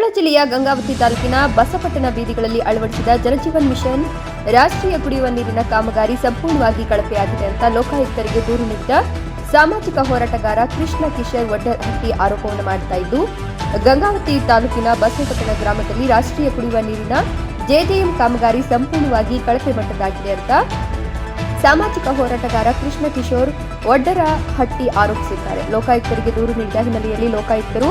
ಕೊಪ್ಪಳ ಜಿಲ್ಲೆಯ ಗಂಗಾವತಿ ತಾಲೂಕಿನ ಬಸಪಟ್ಟಣ ಬೀದಿಗಳಲ್ಲಿ ಅಳವಡಿಸಿದ ಜಲಜೀವನ್ ಮಿಷನ್ ರಾಷ್ಟ್ರೀಯ ಕುಡಿಯುವ ನೀರಿನ ಕಾಮಗಾರಿ ಸಂಪೂರ್ಣವಾಗಿ ಕಳಪೆಯಾಗಿದೆ ಅಂತ ಲೋಕಾಯುಕ್ತರಿಗೆ ದೂರು ನೀಡಿದ ಸಾಮಾಜಿಕ ಹೋರಾಟಗಾರ ಕೃಷ್ಣ ಕಿಶೋರ್ ವಡ್ಡಹಟ್ಟಿ ಆರೋಪವನ್ನು ಮಾಡ್ತಾ ಇದ್ದು, ಗಂಗಾವತಿ ತಾಲೂಕಿನ ಬಸಪಟ್ಟಣ ಗ್ರಾಮದಲ್ಲಿ ರಾಷ್ಟ್ರೀಯ ಕುಡಿಯುವ ನೀರಿನ ಜೆಜೆಎಂ ಕಾಮಗಾರಿ ಸಂಪೂರ್ಣವಾಗಿ ಕಳಪೆ ಮಟ್ಟದಾಗಿದೆ ಅಂತ ಸಾಮಾಜಿಕ ಹೋರಾಟಗಾರ ಕೃಷ್ಣ ಕಿಶೋರ್ ಒಡ್ಡರ ಹಟ್ಟಿ ಆರೋಪಿಸಿದ್ದಾರೆ. ಲೋಕಾಯುಕ್ತರಿಗೆ ದೂರು ನೀಡಿದ ಹಿನ್ನೆಲೆಯಲ್ಲಿ ಲೋಕಾಯುಕ್ತರು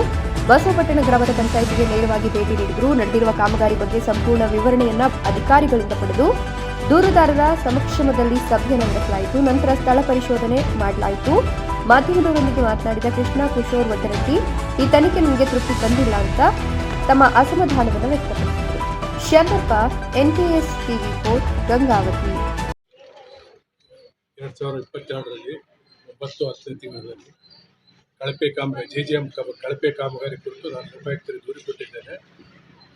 ಬಸವಪಟ್ಟಣ ಗ್ರಾಮದ ಪಂಚಾಯಿತಿಗೆ ನೇರವಾಗಿ ಭೇಟಿ ನೀಡಿದರು. ನಡೆದಿರುವ ಕಾಮಗಾರಿ ಬಗ್ಗೆ ಸಂಪೂರ್ಣ ವಿವರಣೆಯನ್ನ ಅಧಿಕಾರಿಗಳಿಂದ ಪಡೆದು ದೂರುದಾರರ ಸಮಕ್ಷಮದಲ್ಲಿ ಸಭೆ ನಡೆಸಲಾಯಿತು. ನಂತರ ಸ್ಥಳ ಪರಿಶೋಧನೆ ಮಾಡಲಾಯಿತು. ಮಾಧ್ಯಮದವರೊಂದಿಗೆ ಮಾತನಾಡಿದ ಕೃಷ್ಣ, ಕಿಶೋರ್ ಒಡ್ಡರಟ್ಟಿ ಈ ತನಿಖೆ ನಿಮಗೆ ತೃಪ್ತಿ ತಂದಿಲ್ಲ ಅಂತ ತಮ್ಮ ಅಸಮಾಧಾನವನ್ನು ವ್ಯಕ್ತಪಡಿಸಿದರು. Sharanappa NKS TV four, Gangavati. ಎರಡು ಸಾವಿರದ ಇಪ್ಪತ್ತೆರಡರಲ್ಲಿ ಒಂಬತ್ತು ಹತ್ತನೇ ತಿಂಗಳಲ್ಲಿ ಕಳಪೆ ಕಾಮಗಾರಿ ಜೆ ಜಿ ಎಂ ಕಳಪೆ ಕಾಮಗಾರಿ ಕುರಿತು ನಾನು ಉಪಾಯುಕ್ತರಿಗೆ ದೂರು ಕೊಟ್ಟಿದ್ದೇನೆ.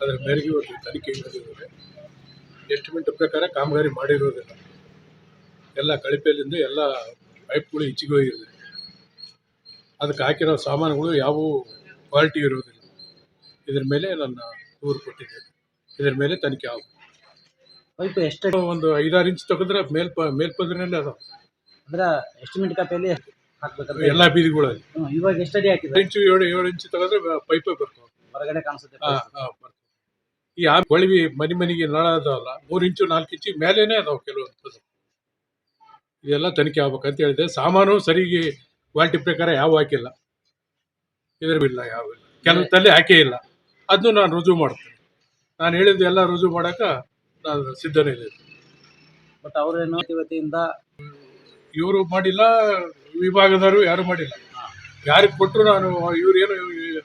ಅದರ ಮೇರೆಗೆ ಇವತ್ತು ತನಿಖೆ ನಡೆದಿದ್ದಾರೆ ಎಸ್ಟಿಮೇಟ್ ಪ್ರಕಾರ ಕಾಮಗಾರಿ ಮಾಡಿರೋದಿಲ್ಲ. ಎಲ್ಲ ಕಳಪೆಯಲ್ಲಿಂದ ಎಲ್ಲ ಪೈಪ್ಗಳು ಹೆಚ್ಚಿಗೆ ಹೋಗಿರುತ್ತೆ ಅದಕ್ಕೆ ಹಾಕಿರೋ ಸಾಮಾನುಗಳು ಯಾವ ಕ್ವಾಲಿಟಿ ಇರೋದಿಲ್ಲ ಇದರ ಮೇಲೆ ನನ್ನ ದೂರು ಕೊಟ್ಟಿದ್ದೇನೆ. ಇದರ ಮೇಲೆ ತನಿಖೆ ಆಗುತ್ತೆ. ಪೈಪ್ ಎಷ್ಟು ಒಂದು ಐದಾರು ಇಂಚ್ ತೆಗೆದ್ರೆ ಮೇಲ್ಪ ಮೇಲ್ಪದ್ರೆ ಅದು. ಅಂದ್ರೆ ಎಸ್ಟಿಮೇಟ್ ಕಾಪಿಯಲ್ಲಿ ಹಾಕ್ಬೇಕಂದ್ರೆ ಎಲ್ಲ ಬೀದಿಗಳಲ್ಲಿ. ಹ್ಮ್, ಇವಾಗ ಎಷ್ಟು ಅಡಿ ಹಾಕಿದ್ರೆ ಇಂಚು ಏಳು ಏಳು ಇಂಚು ತಗೊಂಡ್ರೆ ಪೈಪೇ ಬರ್ತಾವೆ ಹೊರಗಡೆ ಕಾಣಿಸುತ್ತೆ ಹಾ ಹಾ ಬರ್ತವೆ ಈ ಆ ಕೊಳವಿ ಮನೆ ಮನೆಗೆ ನಳ ಅದಾವಲ್ಲ ಮೂರು ಇಂಚು ನಾಲ್ಕು ಇಂಚು ಮೇಲೇನೆ ಅದಾವ ಕೆಲವೊಂದು ಇದೆಲ್ಲ ತನಿಖೆ ಆಗ್ಬೇಕಂತ ಹೇಳಿದೆ ಸಾಮಾನು ಸರಿಗೆ ಕ್ವಾಲಿಟಿ ಪ್ರಕಾರ ಯಾವ ಹಾಕಿಲ್ಲ. ಇದ್ರ ಬಿಲ್ಲ ಯಾವ ಇಲ್ಲ. ಕೆಲವು ತಲೆ ಹಾಕೇ ಇಲ್ಲ. ಅದನ್ನು ನಾನು ರುಜು ಮಾಡ್ತೇನೆ. ನಾನು ಹೇಳಿದ್ದು ಎಲ್ಲ ರುಜು ಮಾಡಕ್ಕೆ ನಾನು ಸಿದ್ಧನೇ ಇದೆ ಬಟ್ ಅವರೇನು ವತಿಯಿಂದ ಇವರು ಮಾಡಿಲ್ಲ ವಿಭಾಗದವರು ಯಾರು ಮಾಡಿಲ್ಲ. ಯಾರಿಗೆ ಕೊಟ್ಟರು ನಾನು ಇವರೇನು ಏನು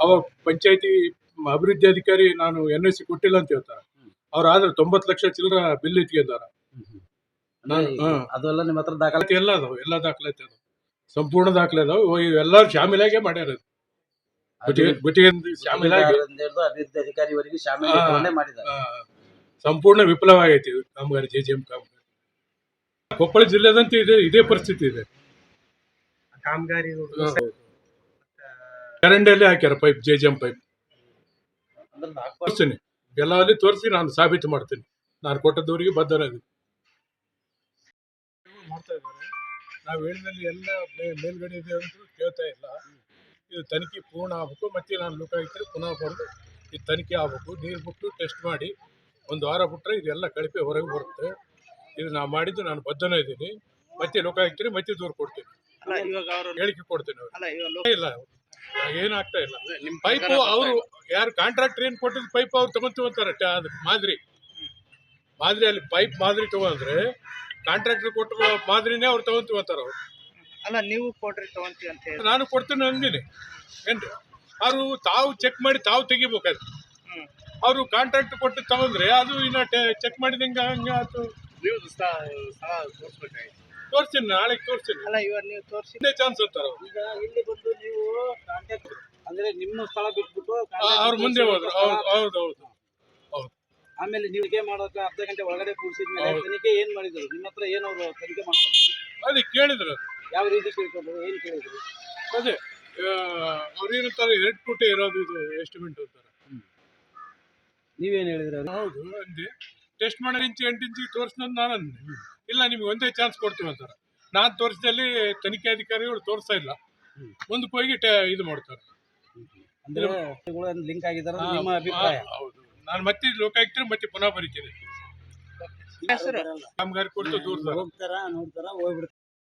ಅವ ಪಂಚಾಯತಿ ಅಭಿವೃದ್ಧಿ ಅಧಿಕಾರಿ ನಾನು ಎನ್ ಎಸ್ ಸಿ ಕೊಟ್ಟಿಲ್ಲ ಅಂತ ಹೇಳ್ತಾರೆ. ಅವ್ರು ಆದ್ರೆ ತೊಂಬತ್ತು ಲಕ್ಷ ಚಿಲ್ಲರ ಬಿಲ್ ಇಟ್ಕೊಂಡಿದ್ದಾರೆ ನಾನು. ಅದೆಲ್ಲ ನಿಮ್ಮ ಹತ್ರ ದಾಖಲೆ ದಾಖಲಾತಿ ಎಲ್ಲ ಅದಾವ ಎಲ್ಲ ದಾಖಲಾತಿ ಅದಾವ ಸಂಪೂರ್ಣ ದಾಖಲೆ ಅದಾವ. ಎಲ್ಲರೂ ಶಾಮಿಲಾಗೆ ಮಾಡ್ಯಾರ ಶಾಮಿಲಾಗಿ. ಅಭಿವೃದ್ಧಿ ಅಧಿಕಾರಿವರೆಗೆ ಮಾಡಿದ್ದಾರೆ. ಸಂಪೂರ್ಣ ವಿಫಲವಾಗೈತಿ ಕಾಮಗಾರಿ ಜೆ ಜಿ ಎಂ ಕಾಮಗಾರಿ. ಕೊಪ್ಪಳ ಜಿಲ್ಲೆದಂತೂ ಇದೆ ಇದೇ ಪರಿಸ್ಥಿತಿ ಇದೆ. ಕಾಮಗಾರಿ ಚರಂಡಿಯಲ್ಲಿ ಹಾಕ್ಯಾರ pipe J G M pipe. ತೋರಿಸ್ತೀನಿ. ಎಲ್ಲ ಅಲ್ಲಿ ತೋರಿಸಿ ನಾನು ಸಾಬೀತು ಮಾಡ್ತೀನಿ. ನಾನು ಕೊಟ್ಟದವರಿಗೆ ಬದ್ಧರಾಗಿ ಮಾಡ್ತಾ ಇದ್ದಾರೆ. ನಾವು ಹೇಳಿದಲ್ಲಿ ಎಲ್ಲ ಮೇಲ್ಗಡೆ ಇದೆ ಅಂತ ಕೇಳ್ತಾ ಇಲ್ಲ. ಇದು ತನಿಖೆ ಪೂರ್ಣ ಆಗಬೇಕು. ಮತ್ತೆ ನಾನು ಲೋಕಾಯುಕ್ತರು ಪುನಃ ಬರೆದು ಇದು ತನಿಖೆ ಆಗಬೇಕು. ನೀರು ಬಿಟ್ಟು ಟೆಸ್ಟ್ ಮಾಡಿ ಒಂದು ವಾರ ಬಿಟ್ಟರೆ ಇದೆಲ್ಲ ಕಳಪೆ ಹೊರಗೆ ಬರುತ್ತೆ. ಇದು ನಾವು ಮಾಡಿದ್ದು ನಾನು ಬದ್ಧನೇ ಇದ್ದೀನಿ. ಮತ್ತೆ ಲೋಕಾಯುಕ್ತರಿಗೆ ಮತ್ತೆ ದೂರು ಕೊಡ್ತೀನಿ. ಅಲ್ಲ ಇವಾಗ ಅವರು ಹೇಳಿಕೆ ಕೊಡ್ತೀನಿ ಅವ್ರಿಗೆ. ಅಲ್ಲ ಇವಾಗ ಇಲ್ಲ ಏನಾಗ್ತಾ ಇಲ್ಲ. ನಿಮ್ಮ ಪೈಪು ಅವರು ಯಾರು ಕಾಂಟ್ರಾಕ್ಟರ್ ಏನ್ ಕೊಟ್ಟಿದ್ ಪೈಪ್ ಅವ್ರು ತಗೊಂತಾರೆ ಅದು ಮಾದರಿ. ಮಾದರಿ ಅಲ್ಲಿ ಪೈಪ್ ಮಾದರಿ ತಗೊಂಡ್ರೆ ಕಾಂಟ್ರಾಕ್ಟರ್ ಕೊಟ್ಟ ಮಾದರಿನೇ ಅವ್ರು ತಗೊಂತೀವಂತಾರ ಅವ್ರು. ಅಲ್ಲ ನೀವು ಕೊಡ್ರಿ ತಗೊಂತೀವಿ ಅಂತ ಹೇಳಿ. ನಾನು ಕೊಡ್ತೀನಿ ಅಂದಿನಿ. ಏನ್ರಿ? ಅವರು ತಾವು ಚೆಕ್ ಮಾಡಿ ತಾವು ತೆಗಿಬೇಕು ಅವರು ಕಾಂಟ್ರಾಕ್ಟ್ ಕೊಟ್ಟು ತಗೊಂಡ್ರೆ ಅದು ಇನ್ನ ಚೆಕ್ ಮಾಡಿದಂಗೆ ಹಂಗೆ ಆಯ್ತು ನೀವು ತೋರಿಸ್ಬೇಕಾಗಿ ತೋರಿಸ್ತೀನಿ ನಾಳೆ ತೋರಿಸ್ತೀನಿ. ಅಲ್ಲ ಇವಾಗ ನೀವು ತೋರಿಸಿ ಇದೇ ಚಾನ್ಸ್ ಅಂತಾರ ಈಗ ಇಲ್ಲಿ ಬಂದು ನೀವು ಕಾಂಟ್ಯಾಕ್ಟ್ ಅಂದ್ರೆ ನಿಮ್ಮ ಸ್ಥಳ ಬಿಟ್ಬಿಟ್ಟು ಅವ್ರ ಅವ್ರು ಮುಂದೆ ಹೋದ್ರು. ಹೌದು ಹೌದು ಹೌದು. ಹೌದು. ಆಮೇಲೆ ನೀವು ತನಿಖೆ ಮಾಡೋಕ ಅರ್ಧ ಗಂಟೆ ಒಳಗಡೆ ಕೂರಿಸಿದ್ಮೇಲೆ. ತನಿಖೆ ಏನ್ ಮಾಡಿದ್ರು? ನಿಮ್ಮ ಹತ್ರ ಏನು ಅವರು ತನಿಖೆ ಮಾಡ್ತಾರೆ ಅದಕ್ಕೆ ಕೇಳಿದ್ರು ಯಾವ ರೀತಿ ಕೇಳ್ಕೊಂಡ್ರು? ಏನ್ ಕೇಳಿದ್ರು? ಅದೇ ಅವ್ರೇನಂತಾರೆ ಎರಡು ಕೋಟಿ ಇರೋದು ಇದು ಎಸ್ಟಿಮೇಟ್ ಅಂತಾರೆ. ನೀವೇನ್ ಹೇಳಿದ್ರೆ? ಹೌದು ಅಂದೆ. ಟೆಸ್ಟ್ ಮಾಡೋ ಇಂಚು ಎಂಟು ಇಂಚಿಗೆ ತೋರಿಸ್ನಂದು ನಾನು ಇಲ್ಲ ನಿಮ್ಗೆ ಒಂದೇ ಚಾನ್ಸ್ ಕೊಡ್ತೀವಿ ಅಂತಾರೆ. ನಾನು ತೋರಿಸಿದಲ್ಲಿ ತನಿಖೆ ಅಧಿಕಾರಿಗಳು ತೋರಿಸ್ತಾ ಇಲ್ಲ. ಒಂದು ಹೋಗಿ ಟೆ ಇದು ಮಾಡ್ತಾರೆ. ಲಿಂಕ್ ಆಗಿದ್ದಾರೆ ನಿಮ್ಮ ಅಭಿಪ್ರಾಯ? ಹೌದು. ನಾನು ಮತ್ತೆ ಲೋಕಾಯುಕ್ತರು ಮತ್ತೆ ಪುನಃ ಬರೀತೀನಿ ಕಾಮಗಾರಿ ಕೊಟ್ಟು ದೂರ ಹೋಗ್ತಾರ ನೋಡ್ತಾರ ಹೋಗ್ಬಿಡ್ತಾರ.